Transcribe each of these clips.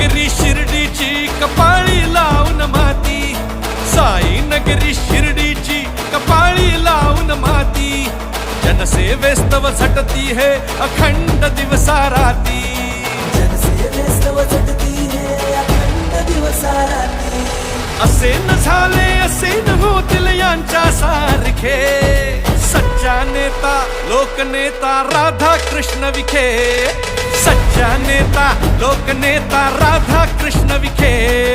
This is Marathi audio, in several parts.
नगरी शिर्डीची कपाळी लावून माती. साई नगरी शिर्डीची कपाळी लावून माती. जनसेवेस्तव झटती हे अखंड दिवसा राती जनसेवेस्तव झटती हे अखंड असे न झाले असे न होतील यांच्या सारखे. सच्चा नेता लोकनेता राधा कृष्ण विखे. सच्चा नेता लोकनेता राधा कृष्ण विखे।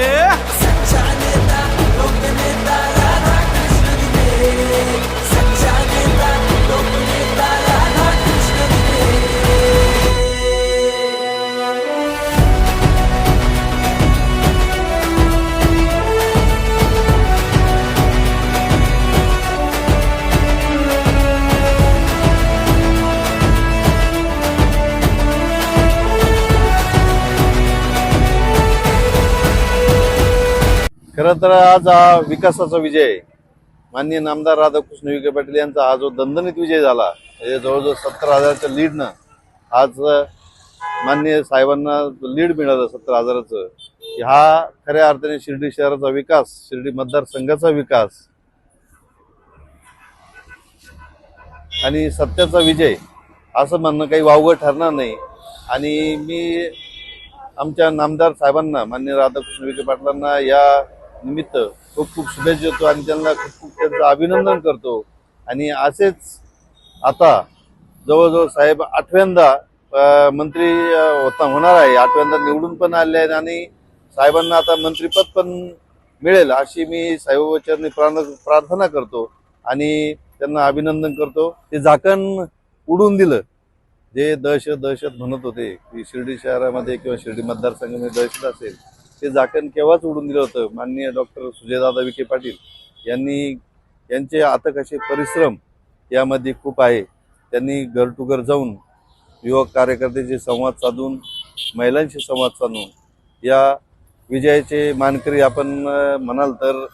खरं तर आज हा विकासाचा विजय माननीय नामदार राधाकृष्ण विखे पाटील यांचा हा जो दणदणीत विजय झाला म्हणजे जवळजवळ सत्तर हजाराच्या लीडनं आज माननीय साहेबांना लीड मिळालं सत्तर हजाराचं ह्या हा खऱ्या अर्थाने शिर्डी शहराचा विकास शिर्डी मतदारसंघाचा विकास आणि सत्याचा विजय असं म्हणणं काही वावगं ठरणार नाही. आणि मी आमच्या नामदार साहेबांना मान्य राधाकृष्ण विखे पाटलांना या निमित्त खूप खूप शुभेच्छा देतो आणि त्यांना खूप खूप त्यांचं अभिनंदन करतो. आणि असेच आता जवळजवळ साहेब आठव्यांदा मंत्री होता होणार आहे. आठव्यांदा निवडून पण आले आहेत आणि साहेबांना आता मंत्रीपद पण मिळेल अशी मी साहेबांच्या प्रार्थ- प्रार्थना करतो आणि त्यांना अभिनंदन करतो. ते झाकण उडून दिलं. जे दहशत दहशत म्हणत होते की शिर्डी शहरामध्ये किंवा शिर्डी मतदारसंघामध्ये दहशत असेल ते झाकण केव्हाच उडून दिलं होतं? माननीय डॉक्टर सुजयदादा विखे पाटील यांनी यांचे आता असे परिश्रम यामध्ये खूप आहे. त्यांनी घर टू घर जाऊन युवक कार्यकर्त्यांशी संवाद साधून महिलांशी संवाद साधून या विजयाचे मानकरी आपण म्हणाल तर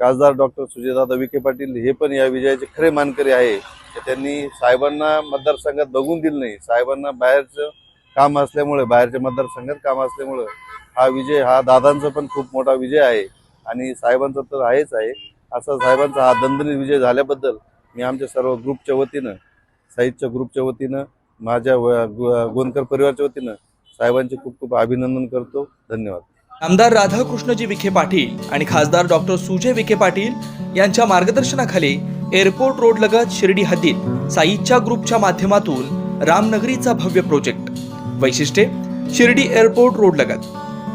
खासदार डॉक्टर सुजयदादा विखे पाटील हे पण या विजयाचे खरे मानकरी आहे. त्यांनी साहेबांना मतदारसंघात बघून दिलं नाही. साहेबांना बाहेरचं काम असल्यामुळे बाहेरच्या मतदारसंघात काम असल्यामुळं हा विजय हा दादांचा पण खूप मोठा विजय आहे आणि साहेबांचा तर आहेच आहे. असा साहेबांचा हा दणदणीत विजय झाल्याबद्दल मी आमच्या सर्व ग्रुपच्या वतीनं साहित्य ग्रुपच्या वतीनं माझ्या गोंदकर परिवारच्या वतीनं साहेबांचे खूप खूप अभिनंदन करतो. धन्यवाद. आमदार राधाकृष्णजी विखे पाटील आणि खासदार डॉक्टर सुजय विखे पाटील यांच्या मार्गदर्शनाखाली एअरपोर्ट रोड लगत शिर्डी हद्दीत साईच्या ग्रुपच्या माध्यमातून रामनगरीचा भव्य प्रोजेक्ट. वैशिष्ट्ये शिर्डी एअरपोर्ट रोड लगत.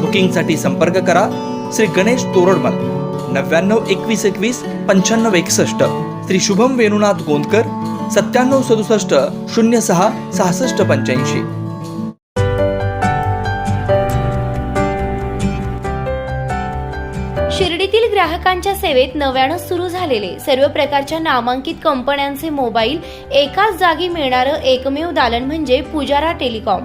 बुकिंगसाठी संपर्क करा. श्री गणेश तोरडमल नव्याण्णव एकवीस एकवीस पंच्याण्णव एकसष्ट. श्री शुभम वेणुनाथ गोंदकर सत्त्याण्णव सदुसष्ट शून्य सहा सहासष्ट पंच्याऐंशी. शिर्डीतील ग्राहकांच्या सेवेत नव्यानं सुरू झालेले सर्व प्रकारच्या नामांकित कंपन्यांचे मोबाईल एकाच जागी मिळणारं एकमेव दालन म्हणजे पुजारा टेलिकॉम.